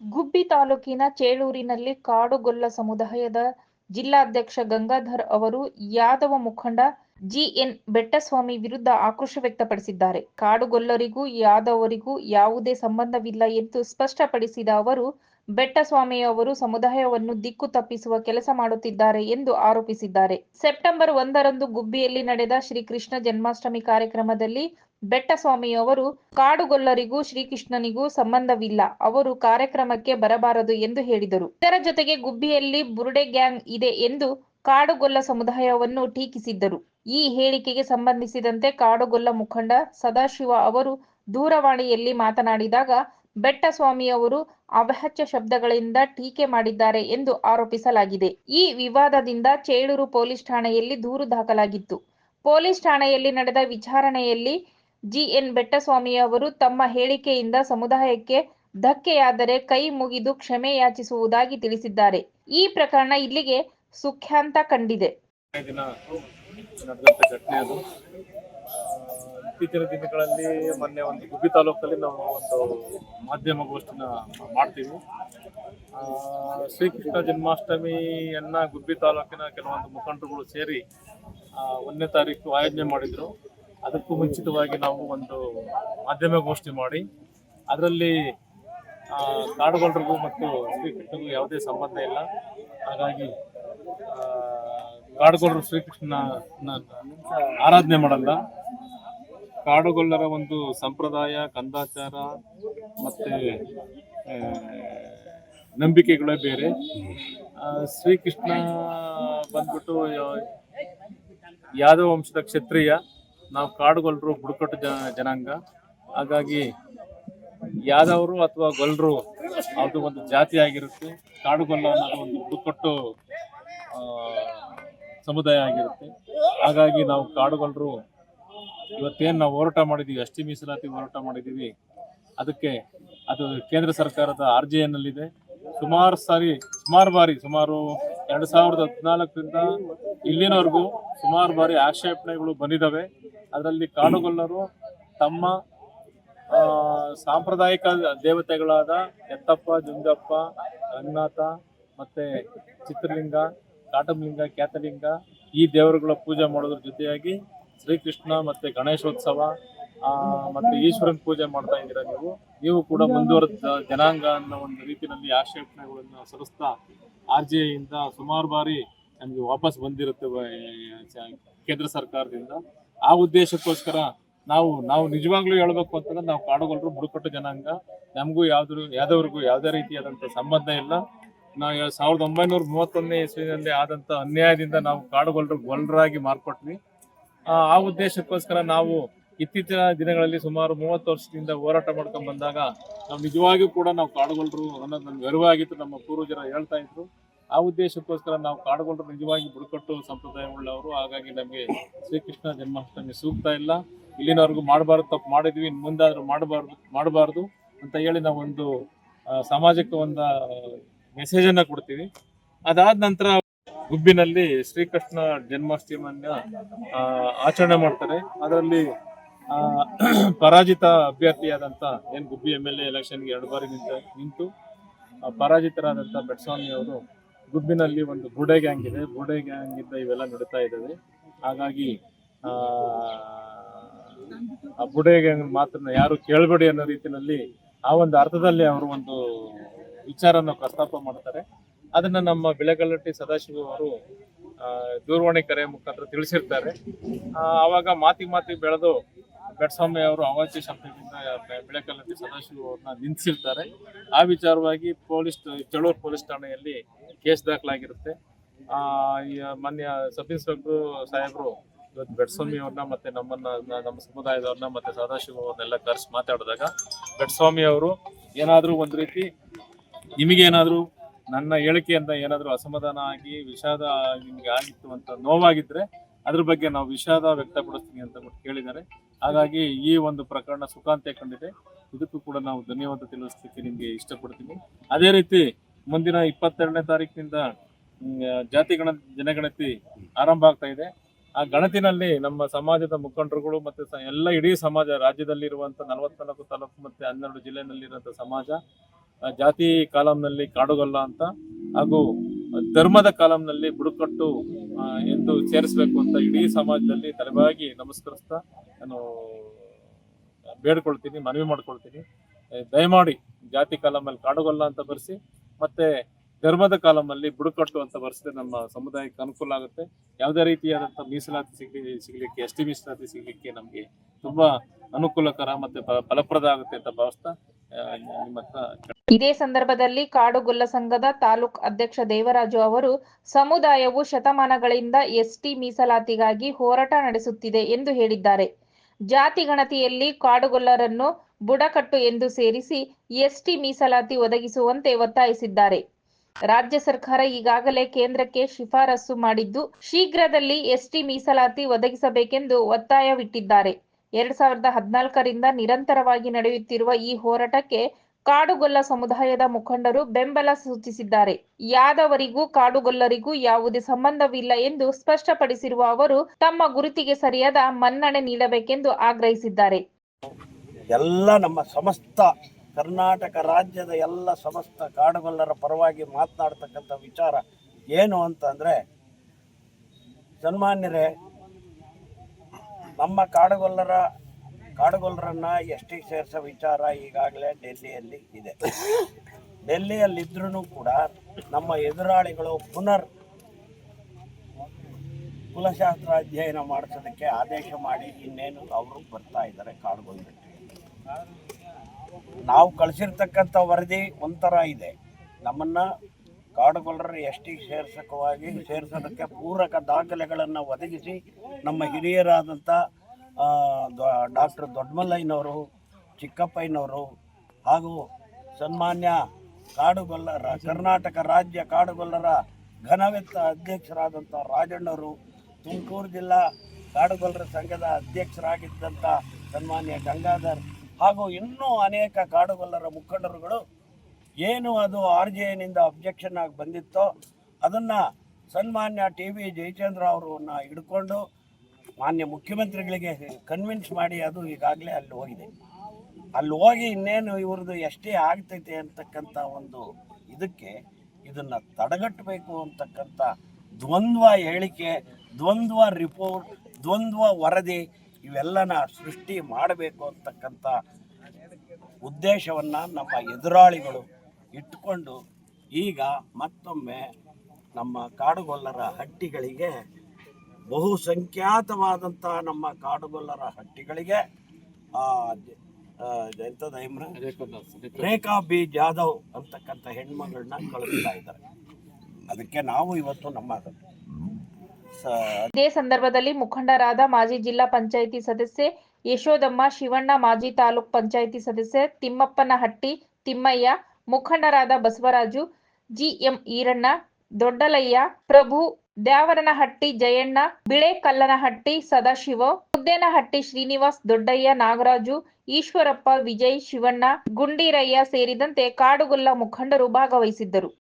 ಗುಬ್ಬಿ ತಾಲೂಕಿನ ಚೇಳೂರಿನಲ್ಲಿ ಕಾಡುಗೊಲ್ಲ ಸಮುದಾಯದ ಜಿಲ್ಲಾಧ್ಯಕ್ಷ ಗಂಗಾಧರ್ ಅವರು ಯಾದವ ಮುಖಂಡ ಜಿಎನ್ ಬೆಟ್ಟಸ್ವಾಮಿ ವಿರುದ್ಧ ಆಕ್ರೋಶ ವ್ಯಕ್ತಪಡಿಸಿದ್ದಾರೆ. ಕಾಡುಗೊಲ್ಲರಿಗೂ ಯಾದವರಿಗೂ ಯಾವುದೇ ಸಂಬಂಧವಿಲ್ಲ ಎಂದು ಸ್ಪಷ್ಟಪಡಿಸಿದ ಅವರು, ಬೆಟ್ಟಸ್ವಾಮಿ ಅವರು ಸಮುದಾಯವನ್ನು ದಿಕ್ಕು ತಪ್ಪಿಸುವ ಕೆಲಸ ಮಾಡುತ್ತಿದ್ದಾರೆ ಎಂದು ಆರೋಪಿಸಿದ್ದಾರೆ. ಸೆಪ್ಟೆಂಬರ್ ಒಂದರಂದು ಗುಬ್ಬಿಯಲ್ಲಿ ನಡೆದ ಶ್ರೀಕೃಷ್ಣ ಜನ್ಮಾಷ್ಟಮಿ ಕಾರ್ಯಕ್ರಮದಲ್ಲಿ ಬೆಟ್ಟಸ್ವಾಮಿ ಅವರು ಕಾಡುಗೊಲ್ಲರಿಗೂ ಶ್ರೀಕೃಷ್ಣನಿಗೂ ಸಂಬಂಧವಿಲ್ಲ. ಅವರು ಕಾರ್ಯಕ್ರಮಕ್ಕೆ ಬರಬಾರದು ಎಂದು ಹೇಳಿದರು. ಇದರ ಜೊತೆಗೆ ಗುಬ್ಬಿಯಲ್ಲಿ ಬುರುಡೆ ಗ್ಯಾಂಗ್ ಇದೆ ಎಂದು ಕಾಡುಗೊಲ್ಲ ಸಮುದಾಯವನ್ನು ಟೀಕಿಸಿದ್ದರು. ಈ ಹೇಳಿಕೆಗೆ ಸಂಬಂಧಿಸಿದಂತೆ ಕಾಡುಗೊಲ್ಲ ಮುಖಂಡ ಸದಾಶಿವ ಅವರು ದೂರವಾಣಿಯಲ್ಲಿ ಮಾತನಾಡಿದಾಗ, ಬೆಟ್ಟಸ್ವಾಮಿಯವರು ಅವಾಚ್ಯ ಶಬ್ದಗಳಿಂದ ಟೀಕೆ ಮಾಡಿದ್ದಾರೆ ಎಂದು ಆರೋಪಿಸಲಾಗಿದೆ. ಈ ವಿವಾದದಿಂದ ಚೇಳೂರು ಪೊಲೀಸ್ ಠಾಣೆಯಲ್ಲಿ ದೂರು ದಾಖಲಾಗಿತ್ತು. ಪೊಲೀಸ್ ಠಾಣೆಯಲ್ಲಿ ನಡೆದ ವಿಚಾರಣೆಯಲ್ಲಿ ಜಿಎನ್ ಬೆಟ್ಟಸ್ವಾಮಿ ಅವರು ತಮ್ಮ ಹೇಳಿಕೆಯಿಂದ ಸಮುದಾಯಕ್ಕೆ ಧಕ್ಕೆಯಾದರೆ ಕೈ ಮುಗಿದು ಕ್ಷಮೆ ಯಾಚಿಸುವುದಾಗಿ ತಿಳಿಸಿದ್ದಾರೆ. ಈ ಪ್ರಕರಣ ಇಲ್ಲಿಗೆ ಸುಖ್ಯಾಂತ ಕಂಡಿದೆ. ಇತ್ತೀಚಿನ ದಿನಗಳಲ್ಲಿ ಮೊನ್ನೆ ಒಂದು ಗುಬ್ಬಿ ತಾಲೂಕಲ್ಲಿ ನಾವು ಒಂದು ಮಾಧ್ಯಮ ಗೋಷ್ಠಿನ ಮಾಡ್ತೀವಿ ಶ್ರೀಕೃಷ್ಣ ಜನ್ಮಾಷ್ಟಮಿಯನ್ನ ಗುಬ್ಬಿ ತಾಲೂಕಿನ ಕೆಲವೊಂದು ಮುಖಂಡರುಗಳು ಸೇರಿ ಒಂದನೇ ತಾರೀಕು ಆಯೋಜನೆ ಮಾಡಿದ್ರು. ಅದಕ್ಕೂ ಮುಂಚಿತವಾಗಿ ನಾವು ಒಂದು ಮಾಧ್ಯಮ ಗೋಷ್ಠಿ ಮಾಡಿ ಅದರಲ್ಲಿ ಕಾಡುಗೊಲ್ಲರಿಗೂ ಮತ್ತು ಶ್ರೀಕೃಷ್ಣಗೂ ಯಾವುದೇ ಸಂಬಂಧ ಇಲ್ಲ. ಹಾಗಾಗಿ ಆ, ಕಾಡುಗೊಲ್ಲರು ಶ್ರೀಕೃಷ್ಣನ ಆರಾಧನೆ ಮಾಡಲ್ಲ. ಕಾಡುಗೊಳ್ಳರ ಒಂದು ಸಂಪ್ರದಾಯ ಕಂದಾಚಾರ ಮತ್ತು ನಂಬಿಕೆಗಳೇ ಬೇರೆ. ಶ್ರೀಕೃಷ್ಣ ಬಂದ್ಬಿಟ್ಟು ಯಾದವ ವಂಶದ ಕ್ಷತ್ರಿಯ ನಾವು ಕಾಡುಗೊಲ್ಲರು ಬುಡಕಟ್ಟು ಜನ, ಜನಾಂಗ. ಹಾಗಾಗಿ ಯಾದವರು ಅಥವಾ ಗೊಲ್ಲರು ಅದು ಒಂದು ಜಾತಿ ಆಗಿರುತ್ತೆ. ಕಾಡುಗೊಲ್ಲ ಅನ್ನೋದು ಒಂದು ಬುಡಕಟ್ಟು ಸಮುದಾಯ ಆಗಿರುತ್ತೆ. ಹಾಗಾಗಿ ನಾವು ಕಾಡುಗೊಲ್ಲರು ಇವತ್ತೇನು ನಾವು ಹೋರಾಟ ಮಾಡಿದ್ದೀವಿ ಅಷ್ಟಿ ಮೀಸಲಾತಿ ಹೋರಾಟ ಮಾಡಿದ್ದೀವಿ ಅದಕ್ಕೆ ಅದು ಕೇಂದ್ರ ಸರ್ಕಾರದ ಆರ್ ಜಿ ಎನ್ನಲ್ಲಿದೆ ಸುಮಾರು ಸಾರಿ, ಸುಮಾರು ಬಾರಿ, ಸುಮಾರು ಎರಡು ಸಾವಿರದ ಹದಿನಾಲ್ಕರಿಂದ ಇಲ್ಲಿನವರೆಗೂ ಸುಮಾರು ಬಾರಿ ಆಕ್ಷೇಪಣೆಗಳು ಬಂದಿದ್ದಾವೆ. ಅದರಲ್ಲಿ ಕಾಡುಗೊಲ್ಲರು ತಮ್ಮ ಸಾಂಪ್ರದಾಯಿಕ ದೇವತೆಗಳಾದ ಎತ್ತಪ್ಪ ಜುಂಜಪ್ಪ, ರಂಗನಾಥ ಮತ್ತೆ ಚಿತ್ರಲಿಂಗ ಕಾಟಮಲಿಂಗ ಕ್ಯಾತಲಿಂಗ ಈ ದೇವರುಗಳ ಪೂಜೆ ಮಾಡೋದ್ರ ಜೊತೆಯಾಗಿ ಶ್ರೀಕೃಷ್ಣ ಮತ್ತೆ ಗಣೇಶೋತ್ಸವ ಮತ್ತೆ ಈಶ್ವರನ್ ಪೂಜೆ ಮಾಡ್ತಾ ಇದ್ದೀರಾ ನೀವು? ನೀವು ಕೂಡ ಮುಂದುವರೆದ ಜನಾಂಗ ಅನ್ನೋ ಒಂದು ರೀತಿಯಲ್ಲಿ ಆಕ್ಷೇಪಣೆಗಳನ್ನು ಸಲ್ಲಿಸ್ತಾ ಆರ್ ಜಿ ಐಯಿಂದ ಸುಮಾರು ಬಾರಿ ನಮಗೆ ವಾಪಸ್ ಬಂದಿರುತ್ತೆ ಕೇಂದ್ರ ಸರ್ಕಾರದಿಂದ. ಆ ಉದ್ದೇಶಕ್ಕೋಸ್ಕರ ನಾವು ನಾವು ನಿಜವಾಗ್ಲೂ ಹೇಳ್ಬೇಕು ಅಂತಂದ್ರೆ ನಾವು ಕಾಡುಗೊಲ್ಲರು ಬುಡಕಟ್ಟು ಜನಾಂಗ. ನಮಗೂ ಯಾವ್ದು ಯಾವ್ದವ್ರಿಗೂ ಯಾವುದೇ ರೀತಿಯಾದಂಥ ಸಂಬಂಧ ಇಲ್ಲ. ನಾವು ಸಾವಿರದ ಒಂಬೈನೂರ ಮೂವತ್ತೊಂದನೇ ಇಸ್ವಿನಲ್ಲಿ ಆದಂಥ ಅನ್ಯಾಯದಿಂದ ನಾವು ಕಾಡುಗೊಲ್ಲರು ಗೊಲ್ಲರಾಗಿ ಮಾರ್ಪಟ್ವಿ ಆ ಉದ್ದೇಶಕ್ಕೋಸ್ಕರ ನಾವು ಇತ್ತೀಚಿನ ದಿನಗಳಲ್ಲಿ ಸುಮಾರು ಮೂವತ್ತು ವರ್ಷದಿಂದ ಹೋರಾಟ ಮಾಡ್ಕೊಂಡ್ ಬಂದಾಗ ನಾವು ನಿಜವಾಗಿಯೂ ಕೂಡ ನಾವು ಕಾಡುಗೊಲ್ಲರು ಅನ್ನೋದು ನಮ್ಗೆ ಅರಿವಾಗಿತ್ತು ನಮ್ಮ ಪೂರ್ವಜರ ಹೇಳ್ತಾ ಇದ್ರು. ಆ ಉದ್ದೇಶಕ್ಕೋಸ್ಕರ ನಾವು ಕಾಡುಗೊಲ್ಲರು ನಿಜವಾಗಿ ಬುಡಕಟ್ಟು ಸಂಪ್ರದಾಯ ಉಳ್ಳವರು ಹಾಗಾಗಿ ನಮಗೆ ಶ್ರೀಕೃಷ್ಣ ಜನ್ಮಾಷ್ಟಮಿ ಸೂಕ್ತ ಇಲ್ಲ. ಇಲ್ಲಿನವರೆಗೂ ಮಾಡಬಾರ್ದು ತಪ್ಪು ಮಾಡಿದ್ವಿ ಇನ್ನು ಮುಂದಾದ್ರೂ ಮಾಡಬಾರ್ದು ಮಾಡಬಾರ್ದು ಅಂತ ಹೇಳಿ ನಾವು ಒಂದು ಸಮಾಜಕ್ಕೆ ಒಂದು ಮೆಸೇಜ್ ಅನ್ನ ಕೊಡ್ತೀವಿ. ಅದಾದ ನಂತರ ಗುಬ್ಬಿನಲ್ಲಿ ಶ್ರೀಕೃಷ್ಣ ಜನ್ಮಾಷ್ಟಮಿಯನ್ನ ಆಚರಣೆ ಮಾಡ್ತಾರೆ. ಅದರಲ್ಲಿ ಪರಾಜಿತ ಅಭ್ಯರ್ಥಿಯಾದಂಥ ಏನು ಗುಬ್ಬಿ ಎಂ ಎಲ್ ಎ ಎಲೆಕ್ಷನ್ಗೆ ಎರಡು ಬಾರಿ ನಿಂತ ನಿಂತು ಆ, ಪರಾಜಿತರಾದಂಥ ಬೆಟ್ಸ್ವಾಮಿ ಅವರು ಗುಬ್ಬಿನಲ್ಲಿ ಒಂದು ಬುಡೆ ಗ್ಯಾಂಗ್ ಇದೆ. ಬುಡೆ ಗ್ಯಾಂಗ್ ಇಂದ ಇವೆಲ್ಲ ನಡೀತಾ ಇದ್ದಾವೆ. ಹಾಗಾಗಿ ಆ, ಬುಡೆ ಗ್ಯಾಂಗ್ ಮಾತ್ರ ಯಾರು ಕೇಳಬೇಡಿ ಅನ್ನೋ ರೀತಿಯಲ್ಲಿ ಆ ಒಂದು ಅರ್ಥದಲ್ಲಿ ಅವರು ಒಂದು ವಿಚಾರನ ಪ್ರಸ್ತಾಪ ಮಾಡ್ತಾರೆ. ಅದನ್ನ ನಮ್ಮ ಬೆಳೆಗಲ್ಲಟ್ಟಿ ಸದಾಶಿವ ಅವರು ದೂರವಾಣಿ ಕರೆ ಮುಖಾಂತರ ತಿಳಿಸಿರ್ತಾರೆ. ಆವಾಗ ಮಾತಿ ಮಾತಿ ಬೆಳೆದು ಬೆಟ್ಸ್ವಾಮಿ ಅವರು ಅವಾಚ್ಯ ಶಬ್ದದಿಂದ ಬೆ- ಬೆಳೆಕಲ್ಲಟ್ಟಿ ಸದಾಶಿವ ಅವ್ರನ್ನ ನಿಂದಿಸಿರ್ತಾರೆ. ಆ ವಿಚಾರವಾಗಿ ಪೊಲೀಸ್ ಚಳೂರು ಪೊಲೀಸ್ ಠಾಣೆಯಲ್ಲಿ ಕೇಸ್ ದಾಖಲಾಗಿರುತ್ತೆ. ಮಾನ್ಯ ಸಬ್ ಇನ್ಸ್ಪೆಕ್ಟರ್ ಸಾಹೇಬರು ಇವತ್ತು ಬೆಟ್ಸ್ವಾಮಿ ಅವ್ರನ್ನ ಮತ್ತೆ ನಮ್ಮನ್ನ, ನಮ್ಮ ಸಮುದಾಯದವ್ರನ್ನ ಮತ್ತೆ ಸದಾಶಿವ ಅವ್ರನ್ನೆಲ್ಲ ಕರೆಸಿ ಮಾತಾಡಿದಾಗ ಬೆಟ್ಸ್ವಾಮಿ ಅವರು ಏನಾದರೂ ಒಂದು ರೀತಿ ನಿಮಗೇನಾದರೂ ನನ್ನ ಹೇಳಿಕೆಯಿಂದ ಏನಾದರೂ ಅಸಮಾಧಾನ ಆಗಿ, ವಿಷಾದ ನಿಮಗೆ ಆಗಿತ್ತು ಅಂತ ನೋವಾಗಿದ್ರೆ ಅದ್ರ ಬಗ್ಗೆ ನಾವು ವಿಷಾದ ವ್ಯಕ್ತಪಡಿಸ್ತೀನಿ ಅಂತ ಬಿಟ್ಟು ಕೇಳಿದ್ದಾರೆ. ಹಾಗಾಗಿ ಈ ಒಂದು ಪ್ರಕರಣ ಸುಖಾಂತ್ಯ ಕಂಡಿದೆ ಇದಕ್ಕೂ ಕೂಡ ನಾವು ಧನ್ಯವಾದ ತಿಳಿಸ್ಲಿಕ್ಕೆ ನಿಮಗೆ ಇಷ್ಟಪಡ್ತೀನಿ. ಅದೇ ರೀತಿ ಮುಂದಿನ ಇಪ್ಪತ್ತೆರಡನೇ ತಾರೀಕಿನಿಂದ ಜಾತಿ ಗಣ, ಜನಗಣತಿ ಆರಂಭ ಆಗ್ತಾ ಇದೆ. ಆ ಗಣತಿನಲ್ಲಿ ನಮ್ಮ ಸಮಾಜದ ಮುಖಂಡರುಗಳು ಮತ್ತೆ ಎಲ್ಲ ಇಡೀ ಸಮಾಜ, ರಾಜ್ಯದಲ್ಲಿರುವಂಥ ನಲವತ್ನಾಲ್ಕು ತಾಲೂಕು ಮತ್ತೆ ಹನ್ನೆರಡು ಜಿಲ್ಲೆಯಲ್ಲಿರುವಂಥ ಸಮಾಜ ಜಾತಿ ಕಾಲಂನಲ್ಲಿ ಕಾಡುಗಲ್ಲ ಅಂತ ಹಾಗೂ ಧರ್ಮದ ಕಾಲಂನಲ್ಲಿ ಬುಡಕಟ್ಟು ಎಂದು ಸೇರಿಸಬೇಕು ಅಂತ ಇಡೀ ಸಮಾಜದಲ್ಲಿ ತಲೆಬಾಗಿ ನಮಸ್ಕರಿಸ್ತಾ ನಾನು ಬೇಡ್ಕೊಳ್ತೀನಿ, ಮನವಿ ಮಾಡ್ಕೊಳ್ತೀನಿ. ದಯಮಾಡಿ ಜಾತಿ ಕಾಲಮಲ್ಲಿ ಕಾಡುಗಲ್ಲ ಅಂತ ಬರೆಸಿ ಮತ್ತೆ ಧರ್ಮದ ಕಾಲಮಲ್ಲಿ ಬುಡಕಟ್ಟು ಅಂತ ಬರೆಸಿದ್ರೆ ನಮ್ಮ ಸಮುದಾಯಕ್ಕೆ ಅನುಕೂಲ ಆಗುತ್ತೆ. ಯಾವುದೇ ರೀತಿಯಾದಂಥ ಮೀಸಲಾತಿ ಸಿಗ್ಲಿ, ಸಿಗ್ಲಿಕ್ಕೆ, ಎಸ್ ಟಿ ಮೀಸಲಾತಿ ಸಿಗ್ಲಿಕ್ಕೆ ನಮಗೆ ತುಂಬಾ ಅನುಕೂಲಕರ ಮತ್ತೆ ಫಲಪ್ರದ ಆಗುತ್ತೆ ಅಂತ ಭಾವಿಸ್ತಾ ಇದೇ ಸಂದರ್ಭದಲ್ಲಿ ಕಾಡುಗೊಲ್ಲ ಸಂಘದ ತಾಲೂಕ್ ಅಧ್ಯಕ್ಷ ದೇವರಾಜು ಅವರು, ಸಮುದಾಯವು ಶತಮಾನಗಳಿಂದ ಎಸ್ಟಿ ಮೀಸಲಾತಿಗಾಗಿ ಹೋರಾಟ ನಡೆಸುತ್ತಿದೆ ಎಂದು ಹೇಳಿದ್ದಾರೆ. ಜಾತಿ ಗಣತಿಯಲ್ಲಿ ಕಾಡುಗೊಲ್ಲರನ್ನು ಬುಡಕಟ್ಟು ಎಂದು ಸೇರಿಸಿ ಎಸ್ಟಿ ಮೀಸಲಾತಿ ಒದಗಿಸುವಂತೆ ಒತ್ತಾಯಿಸಿದ್ದಾರೆ. ರಾಜ್ಯ ಸರ್ಕಾರ ಈಗಾಗಲೇ ಕೇಂದ್ರಕ್ಕೆ ಶಿಫಾರಸು ಮಾಡಿದ್ದು, ಶೀಘ್ರದಲ್ಲಿ ಎಸ್ಟಿ ಮೀಸಲಾತಿ ಒದಗಿಸಬೇಕೆಂದು ಒತ್ತಾಯವಿಟ್ಟಿದ್ದಾರೆ. ಎರಡ್ ಸಾವಿರದ ಹದಿನಾಲ್ಕರಿಂದ ನಿರಂತರವಾಗಿ ನಡೆಯುತ್ತಿರುವ ಈ ಹೋರಾಟಕ್ಕೆ ಕಾಡುಗೊಲ್ಲ ಸಮುದಾಯದ ಮುಖಂಡರು ಬೆಂಬಲ ಸೂಚಿಸಿದ್ದಾರೆ. ಯಾದವರಿಗೂ ಕಾಡುಗೊಲ್ಲರಿಗೂ ಯಾವುದೇ ಸಂಬಂಧವಿಲ್ಲ ಎಂದು ಸ್ಪಷ್ಟಪಡಿಸಿರುವ ಅವರು, ತಮ್ಮ ಗುರುತಿಗೆ ಸರಿಯಾದ ಮನ್ನಣೆ ನೀಡಬೇಕೆಂದು ಆಗ್ರಹಿಸಿದ್ದಾರೆ. ಎಲ್ಲ ನಮ್ಮ ಸಮಸ್ತ ಕರ್ನಾಟಕ ರಾಜ್ಯದ ಎಲ್ಲ ಸಮಸ್ತ ಕಾಡುಗೊಲ್ಲರ ಪರವಾಗಿ ಮಾತನಾಡ್ತಕ್ಕಂಥ ವಿಚಾರ ಏನು ಅಂತಂದರೆ ಸನ್ಮಾನ್ಯರೇ, ನಮ್ಮ ಕಾಡುಗೊಲ್ಲರ, ಕಾಡುಗೊಲ್ಲರನ್ನ ಎಷ್ಟಿಗೆ ಸೇರಿಸೋ ವಿಚಾರ ಈಗಾಗಲೇ ಡೆಲ್ಲಿಯಲ್ಲಿ ಇದೆ. ಡೆಲ್ಲಿಯಲ್ಲಿದ್ರೂ ಕೂಡ ನಮ್ಮ ಎದುರಾಳಿಗಳು ಪುನರ್ ಕುಲಶಾಸ್ತ್ರ ಅಧ್ಯಯನ ಮಾಡಿಸೋದಕ್ಕೆ ಆದೇಶ ಮಾಡಿ ಇನ್ನೇನು ಅವರು ಬರ್ತಾ ಇದ್ದಾರೆ ಕಾಡುಗೊಲ್ಲರಿಗೆ ನಾವು ಕಳಿಸಿರ್ತಕ್ಕಂಥ ವರದಿ ಒಂಥರ ಇದೆ. ನಮ್ಮನ್ನ ಕಾಡುಗೊಲ್ಲರ ಎಷ್ಟಿಗೆ ಸೇರ್ಸಕವಾಗಿ ಸೇರಿಸೋದಕ್ಕೆ ಪೂರಕ ದಾಖಲೆಗಳನ್ನು ಒದಗಿಸಿ ನಮ್ಮ ಹಿರಿಯರಾದಂಥ ಡಾಕ್ಟರ್ ದೊಡ್ಡಮಲ್ಲಯ್ಯನವರು ಚಿಕ್ಕಪ್ಪಯ್ಯನವರು ಹಾಗೂ ಸನ್ಮಾನ್ಯ ಕಾಡುಗೊಲ್ಲರ, ಕರ್ನಾಟಕ ರಾಜ್ಯ ಕಾಡುಗೊಲ್ಲರ ಘನವೆತ್ತ ಅಧ್ಯಕ್ಷರಾದಂಥ ರಾಜಣ್ಣವರು ತುಮಕೂರು ಜಿಲ್ಲಾ ಕಾಡುಗೊಲ್ಲರ ಸಂಘದ ಅಧ್ಯಕ್ಷರಾಗಿದ್ದಂಥ ಸನ್ಮಾನ್ಯ ಗಂಗಾಧರ್ ಹಾಗೂ ಇನ್ನೂ ಅನೇಕ ಕಾಡುಗೊಲ್ಲರ ಮುಖಂಡರುಗಳು ಏನು ಅದು ಆರ್ ಜೆ ಎನಿಂದ ಅಬ್ಜೆಕ್ಷನ್ ಆಗಿ ಬಂದಿತ್ತೋ ಅದನ್ನು ಸನ್ಮಾನ್ಯ ಟಿ ವಿ ಜಯಚಂದ್ರ ಅವರನ್ನು ಹಿಡ್ಕೊಂಡು ಮಾನ್ಯ ಮುಖ್ಯಮಂತ್ರಿಗಳಿಗೆ ಕನ್ವಿನ್ಸ್ ಮಾಡಿ ಅದು ಈಗಾಗಲೇ ಅಲ್ಲಿ ಹೋಗಿದೆ. ಅಲ್ಲಿ ಹೋಗಿ ಇನ್ನೇನು ಇವ್ರದ್ದು ಎಷ್ಟೇ ಆಗ್ತೈತೆ ಅಂತಕ್ಕಂಥ ಒಂದು ಇದಕ್ಕೆ ಇದನ್ನು ತಡೆಗಟ್ಟಬೇಕು ಅಂತಕ್ಕಂಥ ದ್ವಂದ್ವ ಹೇಳಿಕೆ, ದ್ವಂದ್ವ ರಿಪೋರ್ಟ್ ದ್ವಂದ್ವ ವರದಿ ಇವೆಲ್ಲನ ಸೃಷ್ಟಿ ಮಾಡಬೇಕು ಅಂತಕ್ಕಂಥ ಉದ್ದೇಶವನ್ನು ನಮ್ಮ ಎದುರಾಳಿಗಳು ಇಟ್ಟುಕೊಂಡು ಈಗ ಮತ್ತೊಮ್ಮೆ ನಮ್ಮ ಕಾಡುಗೊಲ್ಲರ ಹಟ್ಟಿಗಳಿಗೆ ಬಹುಸಂಖ್ಯಾತವಾದಂಥ ನಮ್ಮ ಕಾಡುಗೊಲ್ಲರ ಹಟ್ಟಿಗಳಿಗೆ ಎಂಥದ್ದು ಹೆಮ್ರ? ರೇಖಾ ಬಿ ಜಾಧವ್ ಅಂತಕ್ಕಂಥ ಹೆಣ್ಮಗಳನ್ನ ಕಳಿಸ್ತಾ ಇದ್ದಾರೆ ಅದಕ್ಕೆ ನಾವು ಇವತ್ತು ನಮ್ಮ ಇದೇ ಸಂದರ್ಭದಲ್ಲಿ ಮುಖಂಡರಾದ ಮಾಜಿ ಜಿಲ್ಲಾ ಪಂಚಾಯಿತಿ ಸದಸ್ಯೆ ಯಶೋದಮ್ಮ, ಶಿವಣ್ಣ, ಮಾಜಿ ತಾಲೂಕ್ ಪಂಚಾಯಿತಿ ಸದಸ್ಯೆ ತಿಮ್ಮಪ್ಪನಹಟ್ಟಿ, ತಿಮ್ಮಯ್ಯ, ಮುಖಂಡರಾದ ಬಸವರಾಜು, ಜಿಎಂ ಈರಣ್ಣ, ದೊಡ್ಡಲಯ್ಯ, ಪ್ರಭು ದ್ಯಾವರನಹಟ್ಟಿ, ಜಯಣ್ಣ, ಬಿಳೆಕಲ್ಲನಹಟ್ಟಿ, ಸದಾಶಿವ ಮುದ್ದೇನಹಟ್ಟಿ ಶ್ರೀನಿವಾಸ್ ದೊಡ್ಡಯ್ಯ, ನಾಗರಾಜು, ಈಶ್ವರಪ್ಪ, ವಿಜಯ್, ಶಿವಣ್ಣ, ಗುಂಡಿರಯ್ಯ ಸೇರಿದಂತೆ ಕಾಡುಗುಲ್ಲ ಮುಖಂಡರು ಭಾಗವಹಿಸಿದ್ದರು.